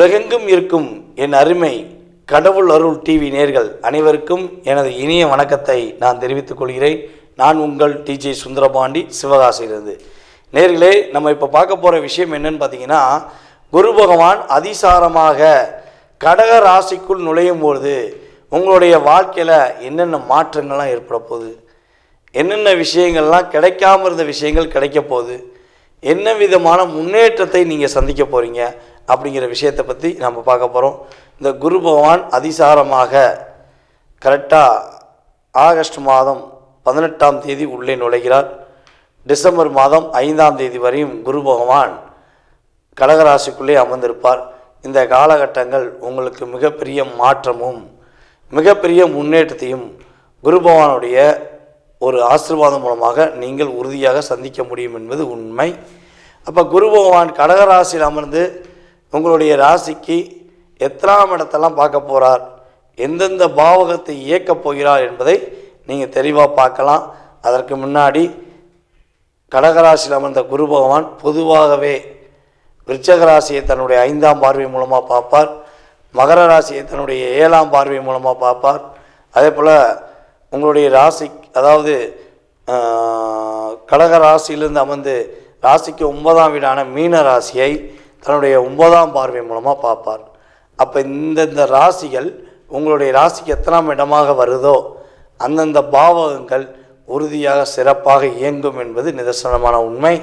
உலகெங்கும் இருக்கும் என் அருமை கடவுள் அருள் டிவி நேர்கள் அனைவருக்கும் எனது இனிய வணக்கத்தை நான் தெரிவித்துக் கொள்கிறேன். நான் உங்கள் டிஜே சுந்தரபாண்டி சிவகாசியிலிருந்து. நேர்களே நம்ம இப்போ பார்க்க போகிற விஷயம் என்னன்னு பார்த்தீங்கன்னா குரு பகவான் அதிசாரமாக கடக ராசிக்குள் நுழையும் பொழுது உங்களுடைய வாழ்க்கையில் என்னென்ன மாற்றங்கள்லாம் ஏற்பட போகுது? என்னென்ன விஷயங்கள்லாம் கிடைக்காம இருந்த விஷயங்கள் கிடைக்க போகுது? என்ன விதமான முன்னேற்றத்தை நீங்கள் சந்திக்க போகிறீங்க அப்படிங்கிற விஷயத்தை பற்றி நம்ம பார்க்க போகிறோம் இந்த குரு பகவான் அதிசாரமாக கரெக்டாக ஆகஸ்ட் மாதம் பதினெட்டாம் தேதி உள்ளே நுழைகிறார். டிசம்பர் மாதம் ஐந்தாம் தேதி வரையும் குரு பகவான் கடகராசிக்குள்ளே அமர்ந்திருப்பார். இந்த காலகட்டங்கள் உங்களுக்கு மிகப்பெரிய மாற்றமும் மிகப்பெரிய முன்னேற்றத்தையும் குரு பகவானுடைய ஒரு ஆசீர்வாதம் மூலமாக நீங்கள் உறுதியாக சந்திக்க முடியும் என்பது உண்மை. அப்போ குரு பகவான் கடகராசியில் அமர்ந்து உங்களுடைய ராசிக்கு எத்தனாம் இடத்தெல்லாம் பார்க்க போகிறார் எந்தெந்த பாவகத்தை இயக்கப் போகிறார் என்பதை நீங்கள் தெளிவாக பார்க்கலாம். அதற்கு முன்னாடி கடகராசியில் அமர்ந்த குரு பகவான் பொதுவாகவே விருச்சக ராசியை தன்னுடைய ஐந்தாம் பார்வை மூலமாக பார்ப்பார். மகர ராசியை தன்னுடைய ஏழாம் பார்வை மூலமாக பார்ப்பார். அதே போல் உங்களுடைய ராசி அதாவது கடக ராசியிலிருந்து அமர்ந்து ராசிக்கு ஒன்பதாம் வீடான மீன ராசியை தன்னுடைய ஒன்பதாம் பார்வை மூலமாக பார்ப்பார். அப்போ இந்தந்த ராசிகள் உங்களுடைய ராசிக்கு எத்தனாம் இடமாக வருதோ அந்தந்த பாவகங்கள் உறுதியாக சிறப்பாக இயங்கும் என்பது நிதர்சனமான உண்மை.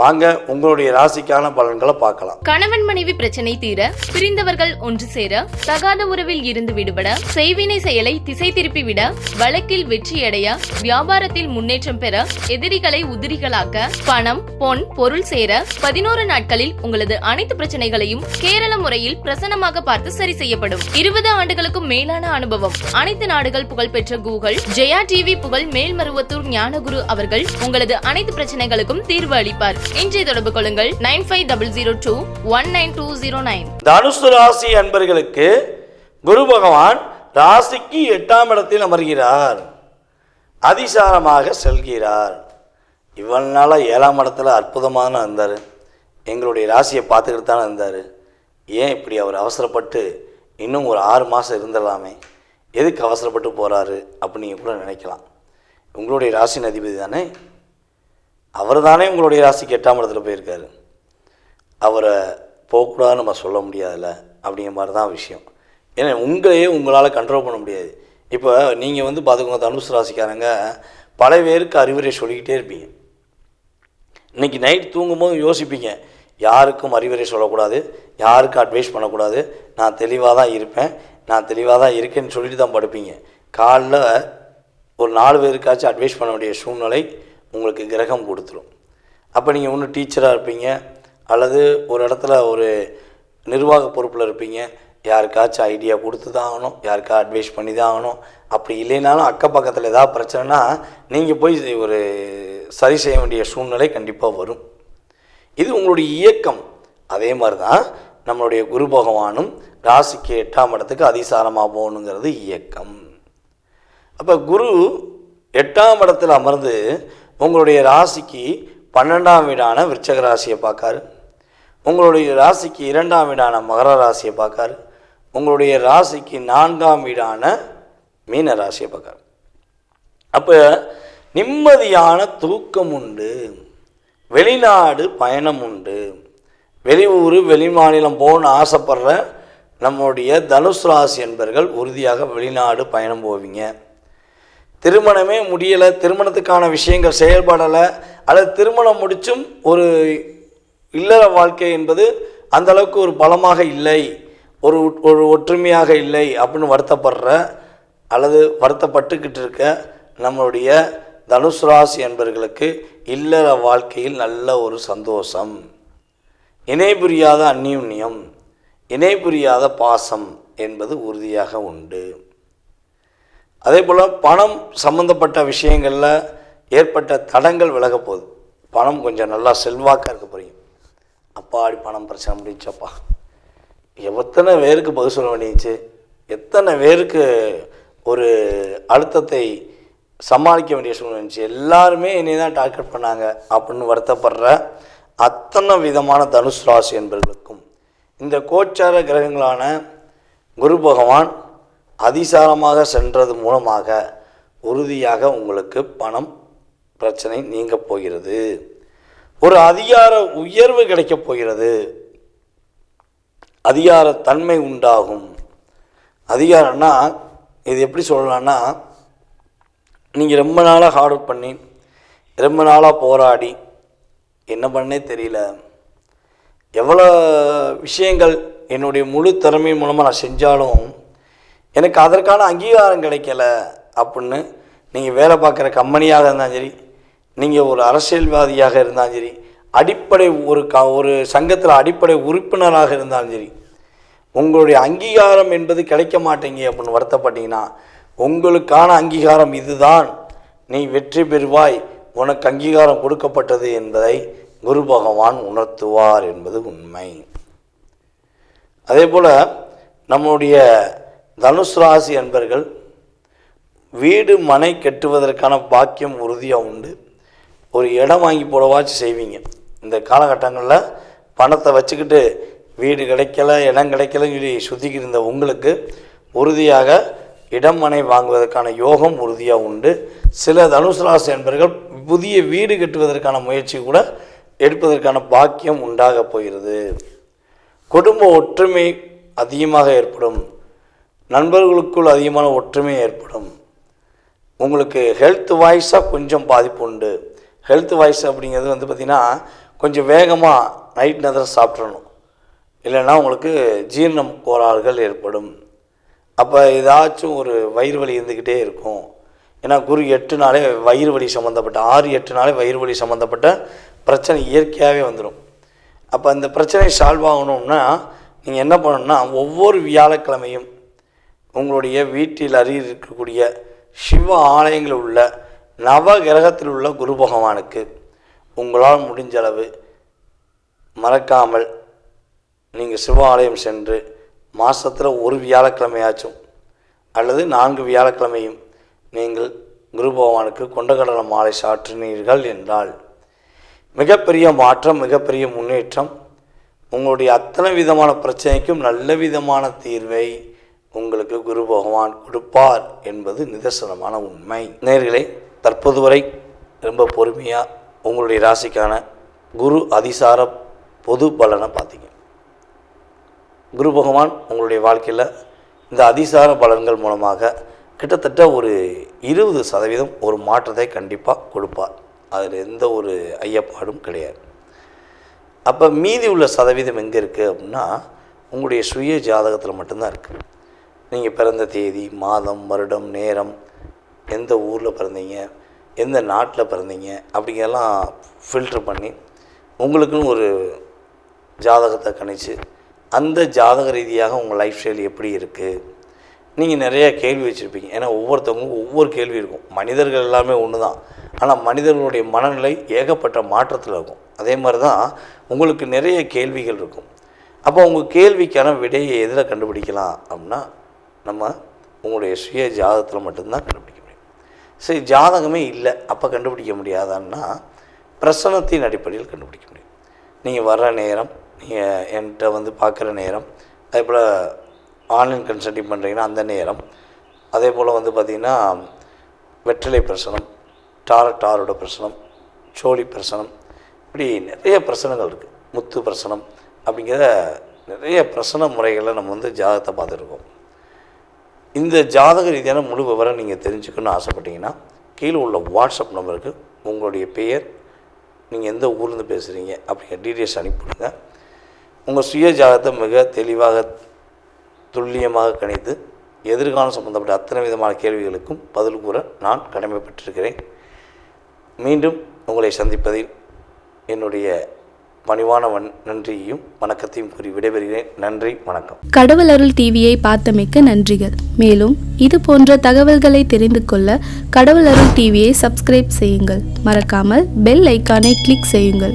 வாங்க உங்களுடைய ராசிக்கான பலன்களை பார்க்கலாம். கணவன் மனைவி பிரச்சனை தீர பிரிந்தவர்கள் ஒன்று சேர தகாத உறவில் இருந்து விடுபட செய்வினை செயலை திசை திருப்பி விட வழக்கில் வெற்றியடைய வியாபாரத்தில் முன்னேற்றம் பெற எதிரிகளை உதிரிகளாக்க பணம் பொன் பொருள் சேர பதினோரு நாட்களில் உங்களது அனைத்து பிரச்சனைகளையும் கேரள முறையில் பிரசன்னமாக பார்த்து சரி செய்யப்படும். இருபது ஆண்டுகளுக்கும் மேலான அனுபவம். அனைத்து நாடுகள் புகழ்பெற்ற கூகுள் ஜெயா டிவி புகழ் மேல்மருவத்தூர் ஞானகுரு அவர்கள் உங்களது அனைத்து பிரச்சனைகளுக்கும் தீர்வு அளிப்பார். இன்றைய தொடர்பு கொள்ளுங்கள். Nine five double zero two one nine two zero nine. தனுசு ராசி அன்பர்களுக்கு குரு பகவான் ராசிக்கு எட்டாம் இடத்தில் அமர்கிறார். அதிசாரமாக செல்கிறார். இவ்வளவு நாளாக ஏழாம் இடத்துல அற்புதமான இருந்தார் எங்களுடைய ராசியை பார்த்துக்கிட்டு தானே இருந்தார் ஏன் இப்படி அவர் அவசரப்பட்டு இன்னும் ஒரு ஆறு மாதம் இருந்துடலாமே? எதுக்கு அவசரப்பட்டு போகிறாரு அப்படின்னு நீங்கள் கூட நினைக்கலாம். உங்களுடைய ராசியின் அதிபதி தானே? அவர் தானே உங்களுடைய ராசிக்கு எட்டாம் இடத்துல போயிருக்காரு. அவரை போகக்கூடாதுன்னு நம்ம சொல்ல முடியாதுல்ல? அப்படிங்கிற மாதிரி தான் விஷயம். ஏன்னா உங்களையே உங்களால் கண்ட்ரோல் பண்ண முடியாது. இப்போ நீங்கள் வந்து பார்த்துக்கோங்க தனுசு ராசிக்காரங்க பல பேருக்கு அறிவுரை சொல்லிக்கிட்டே இருப்பீங்க. இன்றைக்கி நைட் தூங்கும்போது யோசிப்பீங்க யாருக்கும் அறிவுரை சொல்லக்கூடாது யாருக்கும் அட்வைஸ் பண்ணக்கூடாது. நான் தெளிவாக தான் இருப்பேன் நான் தெளிவாக தான் இருக்கேன்னு சொல்லிட்டு தான் படுப்பீங்க. காலைல ஒரு நாலு பேருக்காச்சும் அட்வைஸ் பண்ண வேண்டிய சூழ்நிலை உங்களுக்கு கிரகம் கொடுத்துரும். அப்போ நீங்கள் ஒன்று டீச்சராக இருப்பீங்க அல்லது ஒரு இடத்துல ஒரு நிர்வாக பொறுப்பில் இருப்பீங்க யாருக்காச்சும் ஐடியா கொடுத்து தான் ஆகணும் யாருக்கா அட்வைஸ் பண்ணி தான் ஆகணும் அப்படி இல்லைனாலும் அக்கம் பக்கத்தில் ஏதாவது பிரச்சனைனா நீங்கள் போய் ஒரு சரி செய்ய வேண்டிய சூழ்நிலை கண்டிப்பாக வரும். இது உங்களுடைய இயக்கம். அதே மாதிரி தான் நம்மளுடைய குரு பகவானும் ராசிக்கு எட்டாம் இடத்துக்கு அதிசாரமாக போகணுங்கிறது இயக்கம். அப்போ குரு எட்டாம் இடத்தில் அமர்ந்து உங்களுடைய ராசிக்கு பன்னெண்டாம் வீடான விருச்சக ராசியை பார்க்காரு. உங்களுடைய ராசிக்கு இரண்டாம் வீடான மகர ராசியை பார்க்காரு. உங்களுடைய ராசிக்கு நான்காம் வீடான மீன ராசியை பார்க்காரு. அப்போ நிம்மதியான தூக்கம் உண்டு. வெளிநாடு பயணம் உண்டு. வெளியூர் வெளிமாநிலம் போகணும்னு ஆசைப்படுற நம்முடைய தனுசு ராசி என்பர்கள் உறுதியாக வெளிநாடு பயணம் போவீங்க. திருமணமே முடியலை திருமணத்துக்கான விஷயங்கள் செயல்படலை அல்லது திருமணம் முடிச்சும் ஒரு இல்லற வாழ்க்கை என்பது அந்த அளவுக்கு ஒரு பலமாக இல்லை ஒரு ஒரு ஒற்றுமையாக இல்லை அப்படின்னு வருத்தப்படுற அல்லது வருத்தப்பட்டுக்கிட்டு இருக்க நம்மளுடைய தனுஷ் ராசி என்பர்களுக்கு இல்லற வாழ்க்கையில் நல்ல ஒரு சந்தோஷம். இணை புரியாத அந்யூன்யம் இணை புரியாத பாசம் என்பது உறுதியாக உண்டு. அதே போல் பணம் சம்மந்தப்பட்ட விஷயங்களில் ஏற்பட்ட தடங்கள் விலக போகுது. பணம் கொஞ்சம் நல்லா செல்வாக்காக இருக்க போகிறீங்க அப்பாடி பணம் பிரச்சனை முடிஞ்சப்பா எத்தனை பேருக்கு பதில் சொல்ல வேண்டியச்சு எத்தனை பேருக்கு ஒரு அழுத்தத்தை சமாளிக்க வேண்டிய சூழ்நிலை இருந்துச்சு? எல்லாருமே என்னை தான் டார்கெட் பண்ணாங்க அப்படின்னு வருத்தப்படுற அத்தனை விதமான தனுஷ் ராசி என்பவர்களுக்கும் இந்த கோச்சார கிரகங்களான குரு பகவான் அதிசாரமாக சென்றது மூலமாக உறுதியாக உங்களுக்கு பணம் பிரச்சனை நீங்க போகிறது. ஒரு அதிகார உயர்வு கிடைக்கப் போகிறது. அதிகார தன்மை உண்டாகும். அதிகாரம்னா இது எப்படி சொல்லலாம்னா நீங்கள் ரொம்ப நாளாக ஹார்ட் ஒர்க் பண்ணி ரொம்ப நாளாக போராடி என்ன பண்ணே தெரியல. எவ்வளோ விஷயங்கள் என்னுடைய முழு திறமை மூலமாக நான் செஞ்சாலும் எனக்கு அதற்கான அங்கீகாரம் கிடைக்கல அப்படின்னு நீங்கள் வேலை பார்க்குற கம்பெனியாக இருந்தாலும் சரி நீங்கள் ஒரு அரசியல்வாதியாக இருந்தாலும் சரி அடிப்படை ஒரு க ஒரு சங்கத்தில் அடிப்படை உறுப்பினராக இருந்தாலும் சரி உங்களுடைய அங்கீகாரம் என்பது கிடைக்க மாட்டேங்க அப்படின்னு வருத்தப்பட்டீங்கன்னா உங்களுக்கான அங்கீகாரம் இதுதான். நீ வெற்றி பெறுவாய். உனக்கு அங்கீகாரம் கொடுக்கப்பட்டது என்பதை குரு பகவான் உணர்த்துவார் என்பது உண்மை. அதே போல் நம்முடைய தனுசு ராசி என்பர்கள் வீடு மனை கட்டுவதற்கான பாக்கியம் உறுதியாக உண்டு. ஒரு இடம் வாங்கி போடவாச்சு செய்வீங்க. இந்த காலகட்டங்களில் பணத்தை வச்சுக்கிட்டு வீடு கிடைக்கல இடம் கிடைக்கலன்னு சொல்லி சுற்றிக்கிட்டு இருந்த உங்களுக்கு உறுதியாக இடம் மனை வாங்குவதற்கான யோகம் உறுதியாக உண்டு. சில தனுசு ராசி என்பர்கள் புதிய வீடு கட்டுவதற்கான முயற்சி கூட எடுப்பதற்கான பாக்கியம் உண்டாக போகிறது. குடும்ப ஒற்றுமை அதிகமாக ஏற்படும். நண்பர்களுக்குள் அதிகமான ஒற்றுமை ஏற்படும். உங்களுக்கு ஹெல்த் வாய்ஸாக கொஞ்சம் பாதிப்பு உண்டு. ஹெல்த் வாய்ஸ் அப்படிங்கிறது வந்து பார்த்திங்கன்னா கொஞ்சம் வேகமாக நைட் நேரத்தில் சாப்பிட்றணும் இல்லைன்னா உங்களுக்கு ஜீரணம் கோளாறுகள் ஏற்படும். அப்போ ஏதாச்சும் ஒரு வயிறு வலி இருந்துக்கிட்டே இருக்கும். ஏன்னா குரு எட்டு நாளே வயிறு வலி சம்மந்தப்பட்ட ஆறு எட்டு நாளே வயிறு வலி சம்மந்தப்பட்ட பிரச்சனை இயற்கையாகவே வந்துடும் அப்போ அந்த பிரச்சனை சால்வ் ஆகணும்னா நீங்கள் என்ன பண்ணணும்னா ஒவ்வொரு வியாழக்கிழமையும் உங்களுடைய வீட்டில் அருகில் இருக்கக்கூடிய சிவ ஆலயங்களில் உள்ள நவ கிரகத்தில் உள்ள குரு பகவானுக்கு உங்களால் முடிஞ்ச அளவு மறக்காமல் நீங்கள் சிவ ஆலயம் சென்று மாதத்தில் ஒரு வியாழக்கிழமையாச்சும் அல்லது நான்கு வியாழக்கிழமையும் நீங்கள் குரு பகவானுக்கு கொண்டகடல மாலை சாற்றினீர்கள் என்றால் மிகப்பெரிய மாற்றம் மிகப்பெரிய முன்னேற்றம் உங்களுடைய அத்தனை விதமான பிரச்சனைக்கும் நல்ல விதமான தீர்வை உங்களுக்கு குரு பகவான் கொடுப்பார் என்பது நிதர்சனமான உண்மை. நேர்களை தற்போது வரை ரொம்ப பொறுமையாக உங்களுடைய ராசிக்கான குரு அதிசார பொது பலனை பார்த்தீங்க. குரு பகவான் உங்களுடைய வாழ்க்கையில் இந்த அதிசார பலன்கள் மூலமாக கிட்டத்தட்ட ஒரு இருபது சதவீதம் ஒரு மாற்றத்தை கண்டிப்பாக கொடுப்பார். அதில் எந்த ஒரு ஐயப்பாடும் கிடையாது. அப்போ மீதி உள்ள சதவீதம் எங்கே இருக்குது அப்படின்னா உங்களுடைய சுய ஜாதகத்தில் மட்டும்தான் இருக்குது நீங்கள் பிறந்த தேதி மாதம் வருடம் நேரம் எந்த ஊரில் பிறந்தீங்க எந்த நாட்டில் பிறந்தீங்க அப்படிங்கெல்லாம் ஃபில்ட்ரு பண்ணி உங்களுக்குன்னு ஒரு ஜாதகத்தை கணிச்சு அந்த ஜாதக ரீதியாக உங்கள் லைஃப் ஸ்டைல் எப்படி இருக்குது நீங்கள் நிறையா கேள்வி வச்சுருப்பீங்க. ஏன்னா ஒவ்வொருத்தவங்களுக்கும் ஒவ்வொரு கேள்வி இருக்கும். மனிதர்கள் எல்லாமே ஒன்று தான் ஆனால் மனிதர்களுடைய மனநிலை ஏகப்பட்ட மாற்றத்தில் இருக்கும். அதே மாதிரி தான் உங்களுக்கு நிறைய கேள்விகள் இருக்கும். அப்போ உங்கள் கேள்விக்கான விடையை எதில் கண்டுபிடிக்கலாம் அப்படின்னா நம்ம உங்களுடைய சுய ஜாதகத்தில் மட்டும்தான் கண்டுபிடிக்க முடியும். சரி ஜாதகமே இல்லை அப்போ கண்டுபிடிக்க முடியாதான்னா பிரசனத்தின் அடிப்படையில் கண்டுபிடிக்க முடியும். நீங்கள் வர்ற நேரம் நீங்கள் என்கிட்ட வந்து பார்க்குற நேரம் அதே போல் ஆன்லைன் கன்சல்டிங் பண்ணுறீங்கன்னா அந்த நேரம். அதே போல் வந்து பார்த்திங்கன்னா வெற்றிலை பிரசனம் டார டாரோட பிரசனம் சோழி பிரசனம் இப்படி நிறைய பிரசனங்கள் இருக்குது முத்து பிரசனம் அப்படிங்கிற நிறைய பிரசன முறைகளை நம்ம வந்து ஜாதகத்தை பார்த்துருக்கோம் இந்த ஜாதக ரீதியான முழு விவரம் நீங்கள் தெரிஞ்சுக்கணும்னு ஆசைப்பட்டீங்கன்னா கீழே உள்ள வாட்ஸ்அப் நம்பருக்கு உங்களுடைய பெயர் நீங்கள் எந்த ஊர்லேருந்து பேசுகிறீங்க அப்படிங்கிற டீட்டெயில்ஸ் அனுப்பிவிடுங்க. உங்கள் சுய ஜாதகத்தை மிக தெளிவாக துல்லியமாக கணித்து எதிர்காலம் சம்பந்தப்பட்ட அத்தனை விதமான கேள்விகளுக்கும் பதில் கூற நான் கடமைப்பட்டிருக்கிறேன். மீண்டும் உங்களை சந்திப்பதில் என்னுடைய பணிவான வன் நன்றியையும் வணக்கத்தையும் கூறி விடைபெறுகிறேன். நன்றி வணக்கம். கடவுள் அருள் டிவியை பார்த்தமைக்க நன்றிகள். மேலும் இது போன்ற தகவல்களை தெரிந்து கொள்ள கடவுள் அருள் டிவியை சப்ஸ்கிரைப் செய்யுங்கள். மறக்காமல் பெல் ஐக்கானை கிளிக் செய்யுங்கள்.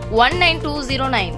one nine two zero nine